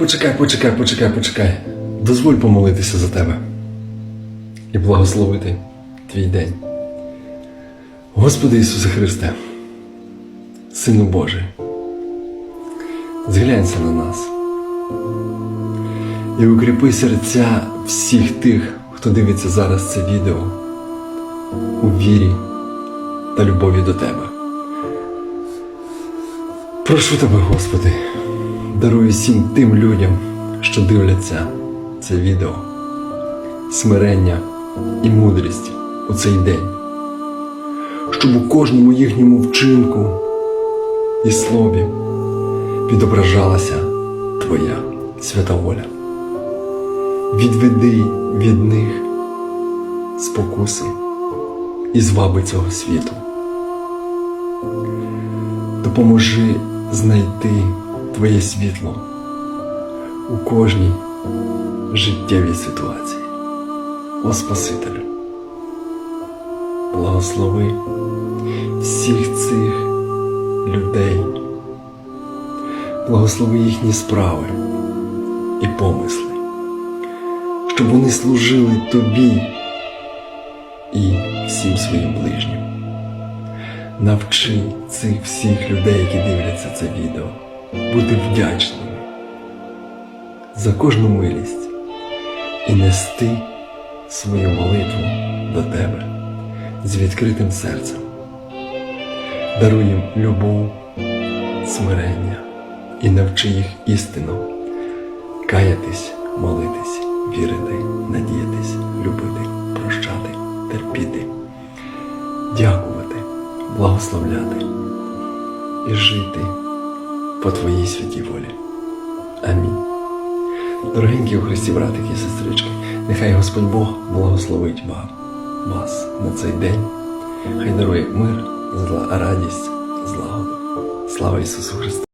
Почекай, почекай, почекай, почекай. Дозволь помолитися за тебе і благословити твій день. Господи Ісусе Христе, Сину Божий, зглянься на нас і укріпи серця всіх тих, хто дивиться зараз це відео у вірі та любові до Тебе. Прошу тебе, Господи, даруй всім тим людям, що дивляться це відео, смирення і мудрість у цей день, щоб у кожному їхньому вчинку і слові відображалася Твоя свята воля. Відведи від них спокуси і зваби цього світу. Допоможи знайти Твоє світло у кожній життєвій ситуації. О Спасителю, благослови всіх цих людей, благослови їхні справи і помисли, щоб вони служили Тобі і всім своїм ближнім. Навчи цих всіх людей, які дивляться це відео, бути вдячними за кожну милість і нести свою молитву до тебе з відкритим серцем. Даруй їм любов, смирення і навчи їх істину, каятись, молитись, вірити, надіятись, любити, прощати, терпіти, дякувати, благословляти і жити по Твоїй святій волі. Амінь. Дорогенькі у Христі братики і сестрички, нехай Господь Бог благословить вам, вас на цей день. Хай дарує мир, зла, радість, злагоду. Слава Ісусу Христу!